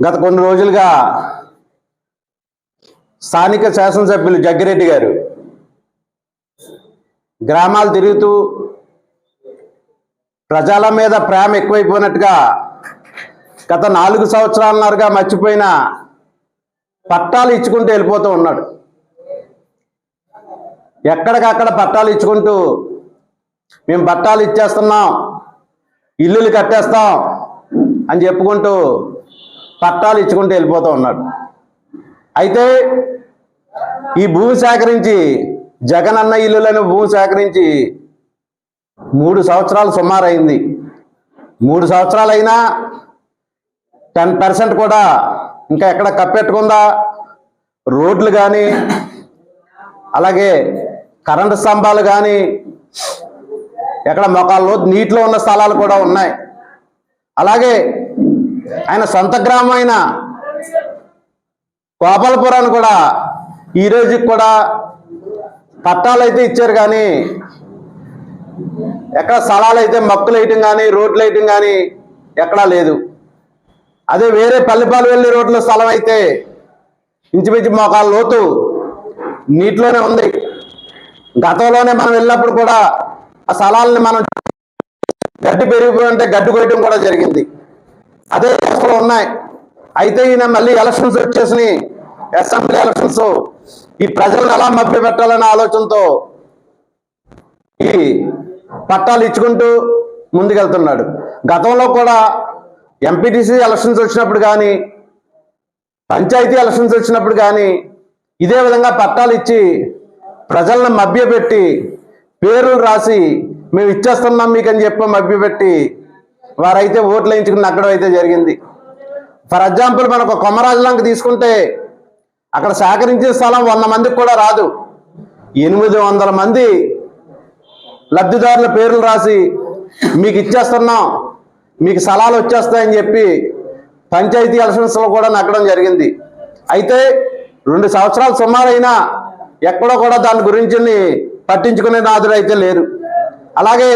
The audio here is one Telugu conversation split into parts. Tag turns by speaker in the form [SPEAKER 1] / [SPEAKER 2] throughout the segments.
[SPEAKER 1] గత కొన్ని రోజులుగా స్థానిక శాసనసభ్యులు జగ్గిరెడ్డి గారు గ్రామాలు తిరుగుతూ ప్రజల మీద ప్రేమ ఎక్కువైపోయినట్టుగా గత నాలుగు సంవత్సరాలన్నరగా మర్చిపోయిన పట్టాలు ఇచ్చుకుంటూ వెళ్ళిపోతూ ఉన్నాడు. ఎక్కడికక్కడ పట్టాలు ఇచ్చుకుంటూ మేము పట్టాలు ఇచ్చేస్తున్నాం ఇల్లులు కట్టేస్తాం అని చెప్పుకుంటూ పట్టాలు ఇచ్చుకుంటూ వెళ్ళిపోతూ ఉన్నాడు. అయితే ఈ భూమి సేకరించి జగన్ అన్న ఇల్లులను భూమి సేకరించి మూడు సంవత్సరాలు సుమారైంది. మూడు సంవత్సరాలైనా టెన్ పర్సెంట్ కూడా ఇంకా ఎక్కడ కప్పెట్టుకుందా? రోడ్లు కానీ అలాగే కరెంటు స్తంభాలు కానీ ఎక్కడ మొక్కల్లో నీటిలో ఉన్న స్థలాలు కూడా ఉన్నాయి. అలాగే ఆయన సొంత గ్రామం అయిన గోపాలపురాన్ని కూడా ఈ రోజుకి కూడా పట్టాలు అయితే ఇచ్చారు కానీ ఎక్కడ స్థలాలు అయితే మొక్కలు వేయటం కానీ రోడ్లు వేయటం కానీ ఎక్కడా లేదు. అదే వేరే పల్లెపాలు వెళ్ళి రోడ్ల స్థలం అయితే ఇంచుమించు మోకాల లోతు నీటిలోనే ఉంది. గతంలోనే మనం వెళ్ళినప్పుడు కూడా ఆ స్థలాలని మనం గడ్డి పెరిగిపోయింటే గడ్డి కొయ్యడం కూడా జరిగింది. అదే అసలు ఉన్నాయి. అయితే ఈయన మళ్ళీ ఎలక్షన్స్ వచ్చేసినాయి. అసెంబ్లీ ఎలక్షన్స్ ఈ ప్రజలను ఎలా మభ్య పెట్టాలనే ఆలోచనతో ఈ పట్టాలు ఇచ్చుకుంటూ ముందుకెళ్తున్నాడు. గతంలో కూడా ఎంపీటీసీ ఎలక్షన్స్ వచ్చినప్పుడు కానీ పంచాయతీ ఎలక్షన్స్ వచ్చినప్పుడు కానీ ఇదే విధంగా పట్టాలు ఇచ్చి ప్రజలను మభ్యపెట్టి పేర్లు రాసి మేము ఇచ్చేస్తున్నాం మీకు అని చెప్పి మభ్యపెట్టి వారైతే ఓట్లు వేయించుకుని నగ్గడం అయితే జరిగింది. ఫర్ ఎగ్జాంపుల్ మనకు కొమరాజులంక తీసుకుంటే అక్కడ సేకరించే స్థలం వంద మందికి కూడా రాదు. ఎనిమిది వందల మంది లబ్ధిదారుల పేర్లు రాసి మీకు ఇచ్చేస్తున్నాం మీకు స్థలాలు వచ్చేస్తాయని చెప్పి పంచాయతీ ఎలక్షన్స్లో కూడా నగ్గడం జరిగింది. అయితే రెండు సంవత్సరాలు సుమారైనా ఎక్కడో కూడా దాని గురించి పట్టించుకునే నాదుడు అయితే లేరు. అలాగే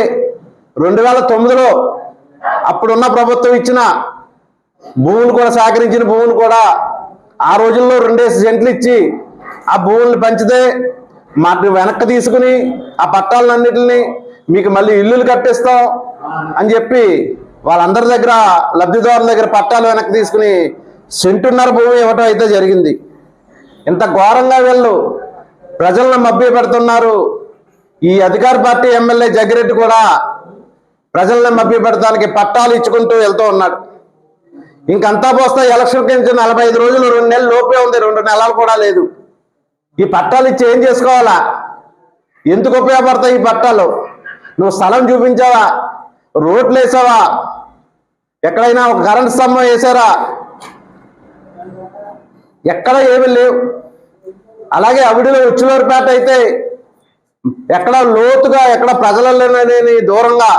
[SPEAKER 1] రెండు వేల తొమ్మిదిలో అప్పుడున్న ప్రభుత్వం ఇచ్చిన భూములు కూడా సేకరించిన భూములు కూడా ఆ రోజుల్లో రెండేసి సెంట్లు ఇచ్చి ఆ భూముల్ని పంచితే మాకు వెనక్కి తీసుకుని ఆ పట్టాలన్నింటిని మీకు మళ్ళీ ఇల్లులు కట్టిస్తాం అని చెప్పి వాళ్ళందరి దగ్గర లబ్ధిదారుల దగ్గర పట్టాలు వెనక్కి తీసుకుని సెంటున్నర భూమి ఇవ్వటం అయితే జరిగింది. ఇంత ఘోరంగా వీళ్ళు ప్రజలను మభ్య పెడుతున్నారు ఈ అధికార పార్టీ ఎమ్మెల్యే జగ్గిరెడ్డి కూడా ప్రజలను మభ్యపెడతానికి పట్టాలు ఇచ్చుకుంటూ వెళ్తూ ఉన్నాడు. ఇంకంతా పోస్తే ఎలక్షన్ నుంచి నలభై ఐదు రోజులు రెండు నెలలు లోపే ఉంది రెండు నెలలు కూడా లేదు. ఈ పట్టాలు ఇచ్చి ఏం చేసుకోవాలా? ఎందుకు ఉపయోగపడతాయి ఈ పట్టాలు? నువ్వు స్థలం చూపించావా? రోడ్లు వేసావా? ఎక్కడైనా ఒక కరెంట్ స్తంభం వేసారా? ఎక్కడ ఏమీ లేవు. అలాగే అవిడిలో ఉచ్చులూరుపేట అయితే ఎక్కడ లోతుగా ఎక్కడ ప్రజలలోనే దూరంగా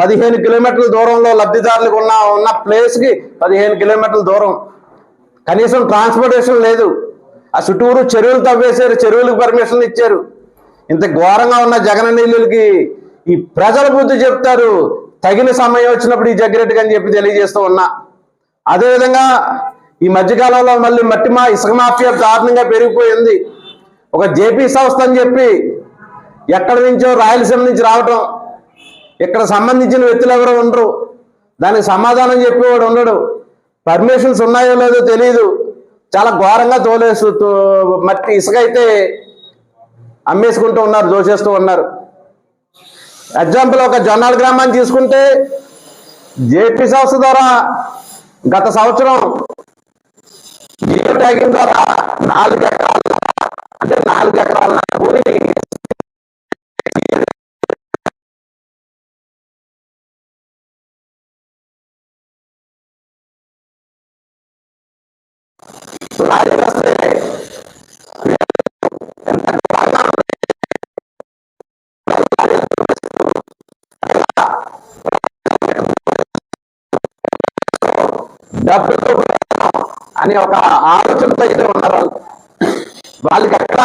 [SPEAKER 1] పదిహేను కిలోమీటర్ల దూరంలో లబ్ధిదారులకు ఉన్న ఉన్న ప్లేస్కి పదిహేను కిలోమీటర్ల దూరం. కనీసం ట్రాన్స్పోర్టేషన్ లేదు. ఆ చుట్టూరు చెరువులు తవ్వేశారు చెరువులకు పర్మిషన్ ఇచ్చారు. ఇంత ఘోరంగా ఉన్న జగన నీళ్ళకి ఈ ప్రజల బుద్ధి చెప్తారు. తగిన సమయం వచ్చినప్పుడు ఈ జగ్గిరెడ్డికి అని చెప్పి తెలియజేస్తూ ఉన్నా. అదేవిధంగా ఈ మధ్యకాలంలో మళ్ళీ మట్టి మా ఇసుక మాఫియా దారుణంగా పెరిగిపోయింది. ఒక జేపీ సంస్థ అని చెప్పి ఎక్కడి నుంచో రాయలసీమ నుంచి రావటం ఇక్కడ సంబంధించిన వ్యక్తులు ఎవరు ఉండరు. దానికి సమాధానం చెప్పేవాడు ఉండడు. పర్మిషన్స్ ఉన్నాయో లేదో తెలియదు చాలా ఘోరంగా తోలేస్తూ తో- మట్టి ఇసుక అయితే అమ్మేసుకుంటూ ఉన్నారు దోచేస్తూ ఉన్నారు. ఎగ్జాంపుల్ ఒక జొన్నాల గ్రామాన్ని తీసుకుంటే జేపీ సంస్థ ద్వారా గత సంవత్సరం జియో ట్యాగింగ్ ద్వారా నాలుగు ఎకరాల అంటే నాలుగు ఎకరాల భూమిని డబ్బుతో అని ఒక ఆలోచనతో అయితే ఉన్నారు వాళ్ళకి ఎక్కడ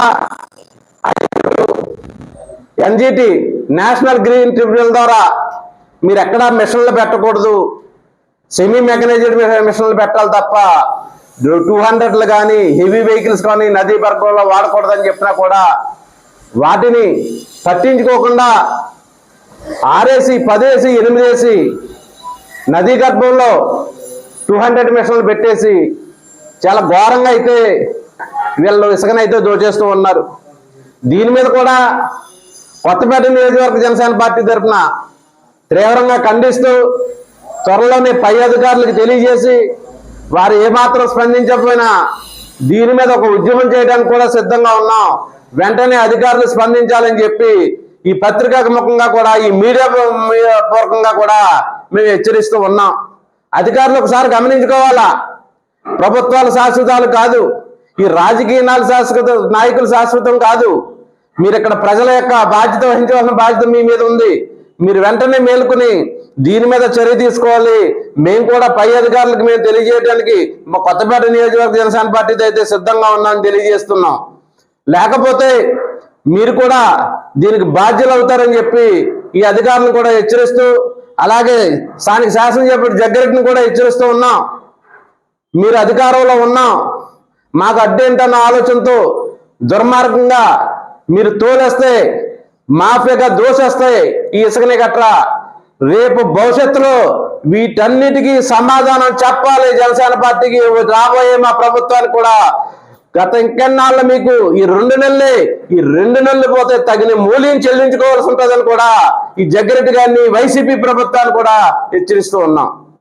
[SPEAKER 1] ఎన్జిటి నేషనల్ గ్రీన్ ట్రిబ్యునల్ ద్వారా మీరు ఎక్కడ మిషన్లు పెట్టకూడదు? సెమీ మెకనైజ్డ్ మిషన్లు పెట్టాలి తప్ప టూ హండ్రెడ్లు కానీ హెవీ వెహికల్స్ కానీ నదీ పర్గంలో వాడకూడదని చెప్పినా కూడా వాటిని పట్టించుకోకుండా ఆరేసి పదేసి ఎనిమిదేసి నదీ గర్భంలో టూ హండ్రెడ్ మిషన్లు పెట్టేసి చాలా ఘోరంగా అయితే వీళ్ళు ఇసుకనైతే దోచేస్తూ ఉన్నారు. దీని మీద కూడా కొత్తపేట నియోజకవర్గ జనసేన పార్టీ తరఫున తీవ్రంగా ఖండిస్తూ త్వరలోనే పై అధికారులకు తెలియజేసి వారు ఏమాత్రం స్పందించకపోయినా దీని మీద ఒక ఉద్యమం చేయడానికి కూడా సిద్ధంగా ఉన్నాం. వెంటనే అధికారులు స్పందించాలని చెప్పి ఈ పత్రికా ముఖంగా కూడా ఈ మీడియా పూర్వకంగా కూడా మేము హెచ్చరిస్తూ ఉన్నాం. అధికారులు ఒకసారి గమనించుకోవాలా? ప్రభుత్వాలు శాశ్వతాలు కాదు. ఈ రాజకీయ శాశ్వత నాయకులు శాశ్వతం కాదు. మీరు ఇక్కడ ప్రజల యొక్క బాధ్యత వహించవలసిన బాధ్యత మీ మీద ఉంది. మీరు వెంటనే మేలుకుని దీని మీద చర్య తీసుకోవాలి. మేము కూడా పై అధికారులకు మేము తెలియజేయడానికి మా కొత్తపేట నియోజకవర్గ జనసేన పార్టీతో అయితే సిద్ధంగా ఉన్నామని తెలియజేస్తున్నాం. లేకపోతే మీరు కూడా దీనికి బాధ్యులు అవుతారని చెప్పి ఈ అధికారులను కూడా హెచ్చరిస్తూ అలాగే స్థానిక శాసనసభ్యుడు జగ్గరెడ్డిని కూడా హెచ్చరిస్తూ ఉన్నాం. మీరు అధికారంలో ఉన్నాం. మాకు అడ్డేంటన్న ఆలోచనతో దుర్మార్గంగా మీరు తోలేస్తే మాఫియాగా దోషేస్తాయి. ఈ ఇసుకని గట్రా రేపు భవిష్యత్తులో వీటన్నిటికీ సమాధానం చెప్పాలి జనసేన పార్టీకి. రాబోయే మా ప్రభుత్వానికి కూడా గత ఇంకెన్నాళ్ళు మీకు ఈ రెండు నెలలే ఈ రెండు నెలలు పోతే తగిన మూల్యం చెల్లించుకోవాల్సి ఉంటుందని కూడా ఈ జగ్గిరెడ్డి గారిని వైసీపీ ప్రభుత్వాన్ని కూడా హెచ్చరిస్తూ ఉన్నాం.